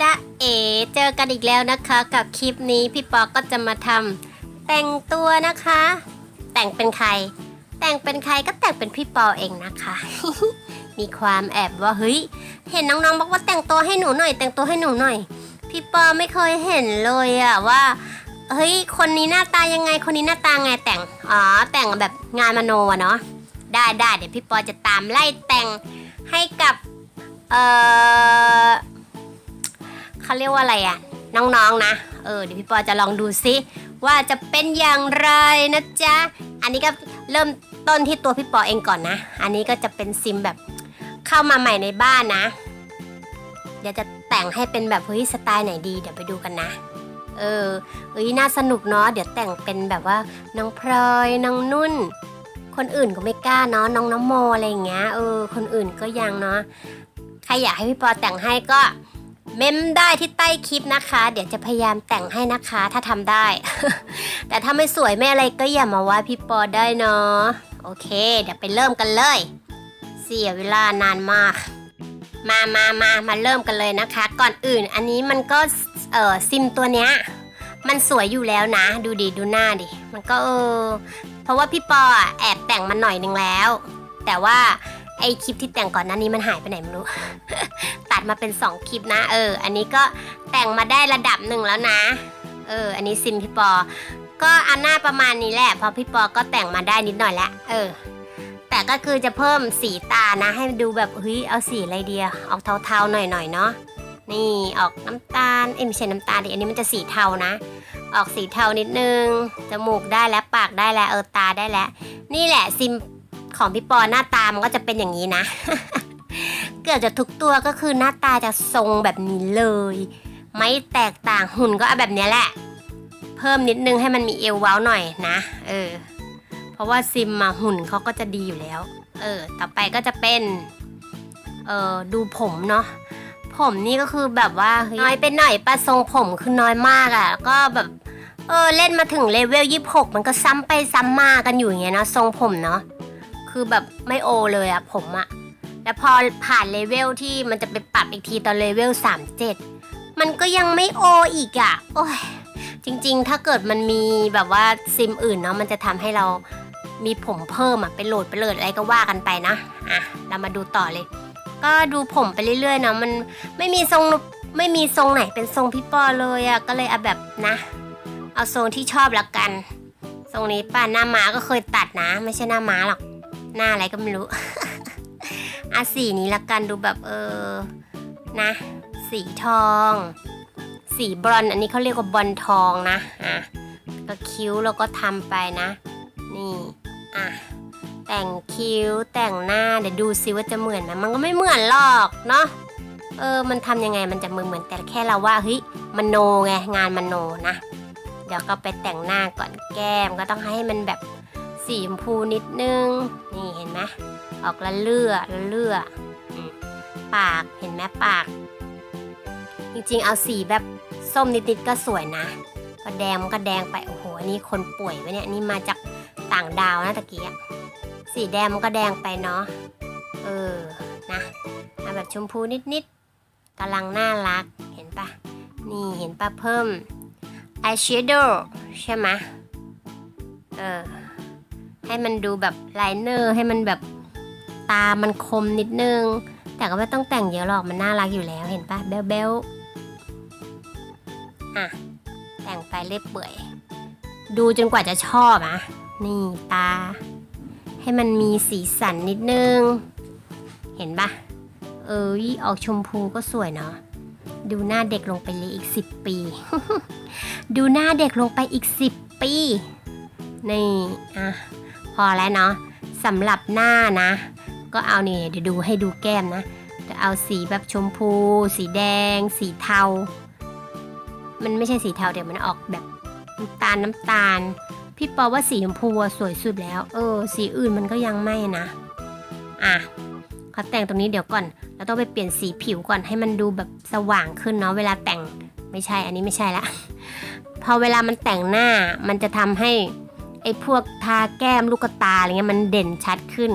จ๊ะเอ๋เจอกันอีกแล้วนะคะ กับคลิปนี้พี่ปอก็จะมาทำแต่งตัวนะคะ แต่งเป็นใคร แต่งเป็นใครก็แต่งเป็นพี่ปอเองนะคะ มีความแอบว่าเฮ้ยเห็นน้องๆบอกว่าแต่งตัวให้หนูหน่อย แต่งตัวให้หนูหน่อย พี่ปอไม่เคยเห็นเลยอะว่าเฮ้ยคนนี้หน้าตายังไงคนนี้หน้าตาไงแต่งอ๋อแต่งแบบงานมโนอะเนาะได้ได้เดี๋ยวพี่ปอจะตามไล่แต่งให้กับเอ่อ เขาเรียกว่าอะไรอะน้องๆนะ เออเดี๋ยวพี่ปอจะลองดูซิ ว่าจะเป็นอย่างไรนะจ๊ะ อันนี้ก็เริ่มต้นที่ตัวพี่ปอเองก่อนนะ อันนี้ก็จะเป็นซิมแบบเข้ามาใหม่ในบ้านนะ เดี๋ยวจะแต่งให้เป็นแบบเฮ้ยสไตล์ไหนดีเดี๋ยวไปดูกันนะ เออเอ้ยน่าสนุกเนาะเดี๋ยวแต่งเป็นแบบว่าน้องพลอยน้องนุ่น คนอื่นก็ไม่กล้าเนาะน้องน้ำโมอะไรอย่างเงี้ยเออคนอื่นก็ยังเนาะใครอยากให้พี่ปอแต่งให้ก็ เมมได้ที่ใต้คลิปนะคะ เดี๋ยวจะพยายามแต่งให้นะคะ ถ้าทำได้ แต่ถ้าไม่สวยไม่อะไรก็อย่ามาว่าพี่ปอได้เนาะโอเค เดี๋ยวไปเริ่มกันเลย เสียเวลานานมาก มามามามาเริ่มกันเลยนะคะ ก่อนอื่นอันนี้มันก็เออซิมตัวเนี้ยมันสวยอยู่แล้วนะ ดูดิดูหน้าดิมันก็เออเพราะว่าพี่ปอแอบแต่งมาหน่อยนึงแล้ว แต่ว่าไอคลิปที่แต่งก่อนหน้านี้มันหายไปไหนไม่รู้ มาเป็น 2 คลิปนะ เออ อันนี้ก็แต่งมาได้ระดับหนึ่งแล้วนะ เออ อันนี้ซิมพี่ปอ ก็อันหน้าประมาณนี้แหละพราะพี่ปอก็แต่งมาได้นิดหน่อยแล้วเออ แต่ก็คือจะเพิ่มสีตานะ ให้ดูแบบเฮ้ยเอาสีอะไรเดียออกเทาๆหน่อยๆเนาะนี่ออกน้ำตาลเอ้ยไม่ใช่น้ำตาลดิอันนี้มันจะสีเทานะ ออกสีเทานิดนึงจมูกได้แล้วปากได้แล้วเออตาได้แล้ว นี่แหละซิมของพี่ปอหน้าตามันก็จะเป็นอย่างนี้นะ เกือบจะทุกตัวก็คือหน้าตาจะทรงแบบนี้เลย ไม่แตกต่างหุ่นก็เอาแบบนี้แหละ เพิ่มนิดนึงให้มันมีเอวเว้าหน่อยนะ เออ เพราะว่าซิมมาหุ่นเขาก็จะดีอยู่แล้ว เออ ต่อไปก็จะเป็น เออดูผมเนาะผมนี่ก็คือแบบว่าน้อยไปหน่อยปะทรงผมคือน้อยมากอะ่ะ ก็แบบเออเล่นมาถึงเลเวลยี่หกมันก็ซ้ำไปซ้ำมากันอยู่อย่างเงี้ยเนาะทรงผมเนาะคือแบบไม่โอเลยอะผมอะ แล้วพอผ่านเลเวลที่มันจะไปปรับอีกทีตอนเลเวล37 มันก็ยังไม่โออีกอะโอ้ย จริงๆ ถ้าเกิดมันมีแบบว่าซิมอื่นเนาะ มันจะทำให้เรามีผมเพิ่มอะไปโหลดไปโหลดอะไรก็ว่ากันไปนะ อะ เรามาดูต่อเลย ก็ดูผมไปเรื่อยๆเนาะ มันไม่มีทรงไม่มีทรงไหนเป็นทรงพี่ปอเลยอะก็เลยเอาแบบนะ เอาทรงที่ชอบละกัน ทรงนี้ป้าหน้าม้าก็เคยตัดนะ ไม่ใช่หน้าม้าหรอก หน้าอะไรก็ไม่รู้ อะสีนี้ละกันดูแบบเออนะ สีทอง สีบรอนอันนี้เขาเรียกว่าบอลทองนะอะก็คิ้วแล้วก็ทำไปนะ นี่อะแต่งคิ้วแต่งหน้าเดี๋ยวดูซิว่าจะเหมือนไหมมันก็ไม่เหมือนหรอกเนาะเออ มันทำยังไงมันจะเหมือนเหมือนแต่แค่เราว่าเฮ้ยมโนไงงานมโนนะ เดี๋ยวก็ไปแต่งหน้าก่อนแก้มก็ต้องให้มันแบบสีชมพูนิดนึง นี่เห็นไหม ออกละเลื่อละเลื่อปากเห็นไหมปาก จริงๆ เอาสีแบบส้มนิดๆก็สวยนะ ก็แดงมันก็แดงไปโอ้โหอันนี่คนป่วยไปเนี่ยนี่มาจากต่างดาวนะตะกี้สีแดงมันก็แดงไปเนาะเออนะเอาแบบชมพูนิดๆกำลังน่ารักเห็นปะนี่เห็นปะเพิ่มอายแชโดว์ใช่ไหมเออให้มันดูแบบไลเนอร์ให้มันแบบ ตามันคมนิดนึง แต่ก็ไม่ต้องแต่งเยอะหรอกมันน่ารักอยู่แล้วเห็นปะเบลเบลอะ แต่งไปเรื่อยเปื่อย ดูจนกว่าจะชอบอะ นี่ตา ให้มันมีสีสันนิดนึง เห็นปะเออออกชมพูก็สวยเนาะดูหน้าเด็กลงไปเลยอีกสิบปี ดูหน้าเด็กลงไปอีกสิบปี นี่ อะ พอแล้วเนาะสำหรับหน้านะ ก็เอานี่เดี๋ยวดูให้ดูแก้มนะ จะเอาสีแบบชมพู สีแดง สีเทา มันไม่ใช่สีเทาเดี๋ยวมันออกแบบน้ำตาลน้ำตาล พี่ปอว่าสีชมพูสวยสุดแล้ว เออ สีอื่นมันก็ยังไม่นะ อะเขาแต่งตรงนี้เดี๋ยวก่อน เราต้องไปเปลี่ยนสีผิวก่อนให้มันดูแบบสว่างขึ้นเนาะเวลาแต่งไม่ใช่อันนี้ไม่ใช่ละ พอเวลามันแต่งหน้ามันจะทำให้ไอ้พวกทาแก้มลูกตาอะไรเงี้ยมันเด่นชัดขึ้น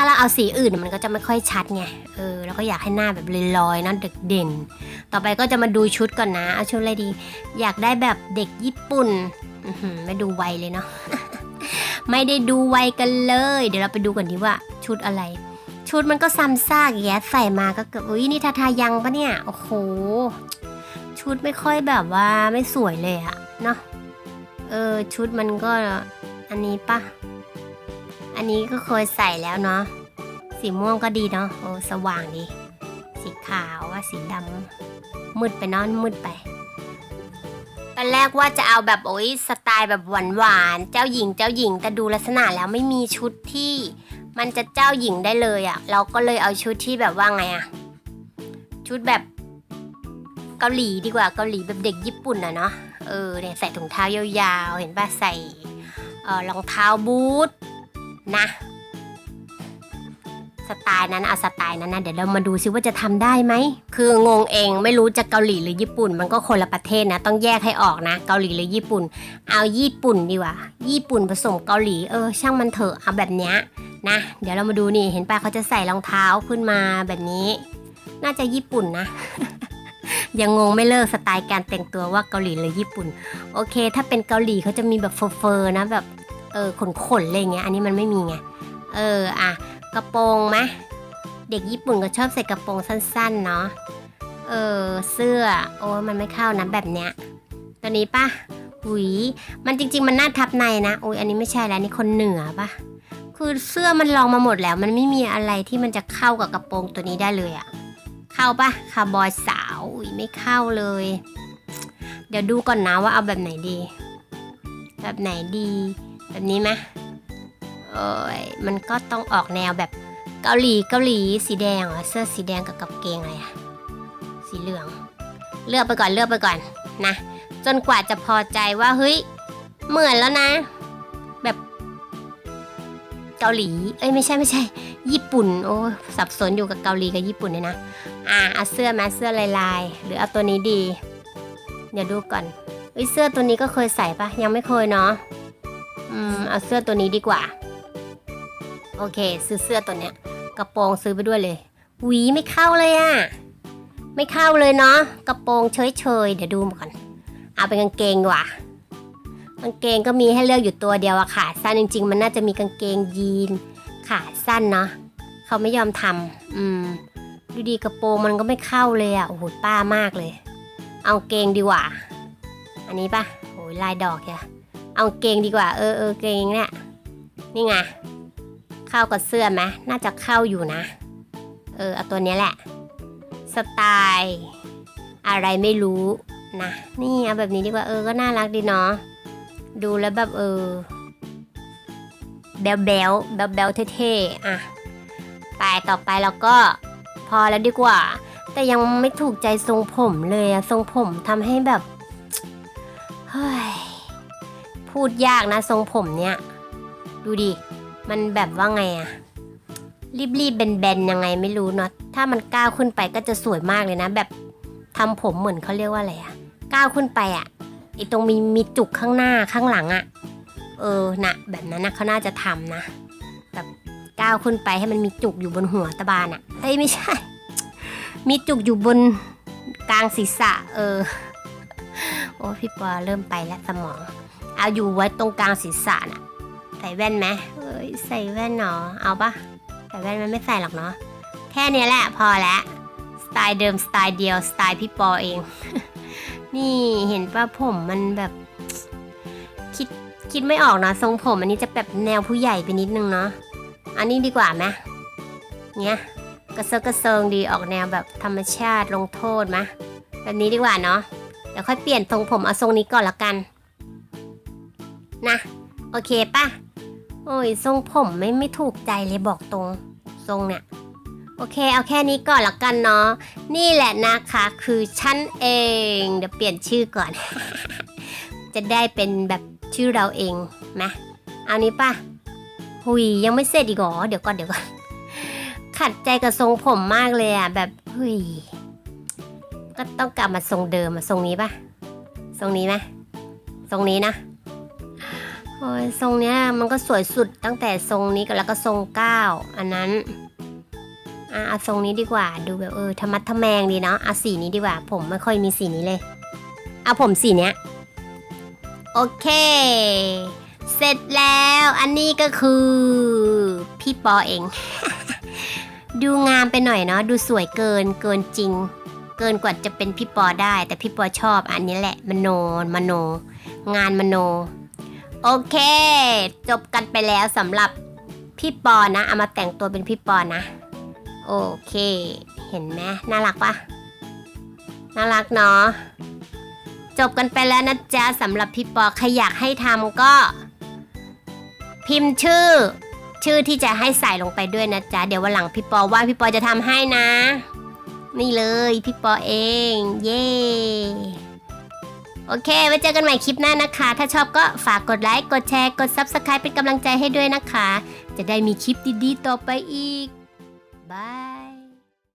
ถ้าเราเอาสีอื่นมันก็จะไม่ค่อยชัดไง เออแล้วก็อยากให้หน้าแบบลอยๆนะเด็กเด่นต่อไปก็จะมาดูชุดก่อนนะ เอาชุดอะไรดี อยากได้แบบเด็กญี่ปุ่นไม่ดูวัยเลยเนาะ ไม่ได้ดูวัยกันเลย เดี๋ยวเราไปดูกันดีว่าชุดอะไร ชุดมันก็ซ้ำซากอย่ใส่มาก็เกือบอุ้ยนี่ทาทายังปะเนี่ย โอ้โห ชุดไม่ค่อยแบบว่าไม่สวยเลยอะเนาะ เออชุดมันก็อันนี้ปะ อันนี้ก็เคยใส่แล้วเนาะ สีม่วงก็ดีเนาะ โอ้สว่างดี สีขาวว่าสีดำมืดไปนอนมืดไปตอนแรกว่าจะเอาแบบโอ้ยสไตล์แบบหวานหวานๆเจ้าหญิงเจ้าหญิงแต่ดูลักษณะแล้วไม่มีชุดที่ มันจะเจ้าหญิงได้เลยอะ่ะ เราก็เลยเอาชุดที่แบบว่าไงอะ่ะ ชุดแบบเกาหลีดีกว่าเกาหลีแบบเด็กญี่ปุ่นอะเนาะเออเนี่ยใส่ถุงเท้ายาวๆ เห็นป่ะใส่เออรองเท้าบูท นะ สไตล์นั้นเอาสไตล์นั้นนะเดี๋ยวเรามาดูซิว่าจะทำได้ไหม คืองงเองไม่รู้จะเกาหลีหรือญี่ปุ่น มันก็คนละประเทศนะ ต้องแยกให้ออกนะ เกาหลีหรือญี่ปุ่น เอาญี่ปุ่นดีกว่า ญี่ปุ่นผสมเกาหลีเออ ช่างมันเถอะเอาแบบเนี้ยนะ เดี๋ยวเรามาดูนี่เห็นป่ะเขาจะใส่รองเท้าขึ้นมาแบบนี้ น่าจะญี่ปุ่นนะ ยังงงไม่เลิกสไตล์การแต่งตัวว่าเกาหลีหรือญี่ปุ่น โอเค ถ้าเป็นเกาหลีเขาจะมีแบบเฟอร์ๆนะแบบ เออขนๆอะไรเงี้ย อันนี้มันไม่มีไง เอออะกระโปรงไหมเด็กญี่ปุ่นก็ชอบใส่กระโปรงสั้นๆเนาะ เออเสื้อ โอ้ยมันไม่เข้านะแบบเนี้ย ตัวนี้ปะหุยมันจริง ๆ มันน่าทับในนะโอ้ยอันนี้ไม่ใช่แล้วนี่คนเหนือปะคือเสื้อมันลองมาหมดแล้ว มันไม่มีอะไรที่มันจะเข้ากับกระโปรงตัวนี้ได้เลยอะเข้าปะคาร์บอยสาวอุ้ยไม่เข้าเลย เดี๋ยวดูก่อนนะว่าเอาแบบไหนดี แบบไหนดี แบบนี้ไหมเอ้ยมันก็ต้องออกแนวแบบเกาหลีเกาหลีสีแดงเหรอเสื้อสีแดงกับกางเกงอะไรอะสีเหลือง เลือกไปก่อนเลือกไปก่อนนะ จนกว่าจะพอใจว่าเฮ้ยเหมือนแล้วนะ แบบ เกาหลี เอ้ยไม่ใช่ไม่ใช่ ญี่ปุ่นโอ้สับสนอยู่กับเกาหลีกับญี่ปุ่นเลยนะอ่าเอาเสื้อมาเสื้อลายลายหรือเอาตัวนี้ดี เดี๋ยวดูก่อนเอ้ยเสื้อตัวนี้ก็เคยใส่ปะยังไม่เคยเนาะ อืมเอาเสื้อตัวนี้ดีกว่า โอเค ซื้อเสื้อตัวเนี้ย กระโปรงซื้อไปด้วยเลยหวีไม่เข้าเลยอะไม่เข้าเลยเนาะกระโปรงเฉยเฉยเดี๋ยวดูมาก่อนเอาเป็นกางเกงดีกว่ากางเกงก็มีให้เลือกอยู่ตัวเดียวอะขาสั้นจริง ๆ มันน่าจะมีกางเกงยีนขาสั้นเนาะเขาไม่ยอมทำอืมดูดีกระโปรงมันก็ไม่เข้าเลยอะโอ้โหป้ามากเลย เอาเกงดีกว่า อันนี้ปะโอ้ยลายดอกอะ เอาเกงดีกว่า เออเออเกงเนี่ยนี่ไงเข้ากับเสื้อไหมน่าจะเข้าอยู่นะ เออเอาตัวนี้แหละ สไตล์ อะไรไม่รู้นะนี่เอาแบบนี้ดีกว่าเออก็น่ารักดีเนาะดูแล้วแบบเออแบลแบลแบลแบลเท่ๆอะไปต่อไปเราก็พอแล้วดีกว่า แต่ยังไม่ถูกใจทรงผมเลยอะทรงผมทำให้แบบ พูดยากนะทรงผมเนี้ยดูดิ มันแบบว่าไงอะรีบๆแบนๆยังไงไม่รู้เนาะถ้ามันก้าวขึ้นไปก็จะสวยมากเลยนะ แบบทำผมเหมือนเขาเรียกว่าอะไรอะก้าวขึ้นไปอะไอตรงมีมีจุกข้างหน้าข้างหลังอะเออนะแบบนั้นนะเขาน่าจะทำนะแบบก้าวขึ้นไปให้มันมีจุกอยู่บนหัวตะบานอะเอ้ยไม่ใช่ มีจุกอยู่บนกลางศีรษะ เออ โอ้พี่ปอเริ่มไปแล้วสมอง เอาอยู่ไว้ตรงกลางศีรษะน่ะ ใส่แว่นไหมเอ้ยใส่แว่นเนาะเอาปะใส่แว่นมันไม่ใส่หรอกเนาะแค่นี้แหละพอแล้วสไตล์เดิมสไตล์เดียวสไตล์พี่ปอเอง นี่เห็นป่ะผมมันแบบคิดคิดไม่ออกนะทรงผมอันนี้จะแบบแนวผู้ใหญ่ไปนิดนึงเนาะอันนี้ดีกว่าไหมเนี้ยกระเซาะกระเซิงดีออกแนวแบบธรรมชาติลงโทษไหมแบบนี้ดีกว่าเนาะเดี๋ยวค่อยเปลี่ยนทรงผมเอาทรงนี้ก่อนละกัน นะ โอเคป่ะ โอ้ยทรงผมไม่ไม่ถูกใจเลยบอกตรงทรงเนี่ยโอเค เอาแค่นี้ก่อนละกันเนาะนี่แหละนะคะคือฉันเอง เดี๋ยวเปลี่ยนชื่อก่อน จะได้เป็นแบบชื่อเราเองไหมเอานี้ป่ะหุยยังไม่เสร็จอีกเหรอเดี๋ยวก่อนเดี๋ยวก่อนขัดใจกับทรงผมมากเลยอะแบบหุยก็ต้องกลับมาทรงเดิมอะทรงนี้ป่ะ ทรงนี้ไหมทรงนี้นะ โอ้ยทรงเนี้ยมันก็สวยสุดตั้งแต่ทรงนี้ก็แล้วก็ทรงเก้าอันนั้นอะเอาทรงนี้ดีกว่าดูแบบเออธรรมัดทแมงดีเนาะเอาสีนี้ดีกว่า ผมไม่ค่อยมีสีนี้เลยเอาผมสีเนี้ยโอเค เสร็จแล้วอันนี้ก็คือ พี่ปอเอง ดูงามไปหน่อยเนาะดูสวยเกินเกินจริง เกินกว่าจะเป็นพี่ปอได้ แต่พี่ปอชอบอันนี้แหละมโนมโน งานมโน โอเค จบกันไปแล้วสำหรับพี่ปอนะ เอามาแต่งตัวเป็นพี่ปอนะ โอเค เห็นไหมน่ารักปะน่ารักเนาะจบกันไปแล้วนะจ๊ะสำหรับพี่ปอใครอยากให้ทำก็ พิมพ์ชื่อ ชื่อที่จะให้ใส่ลงไปด้วยนะจ๊ะเดี๋ยววันหลังพี่ปอว่าพี่ปอจะทำให้นะ นี่เลยพี่ปอเอง เย้ โอเค ไว้เจอกันใหม่คลิปหน้านะคะ ถ้าชอบก็ฝากกดไลค์ กดแชร์ กด Subscribe เป็นกำลังใจให้ด้วยนะคะ จะได้มีคลิปดีๆ ต่อไปอีก บาย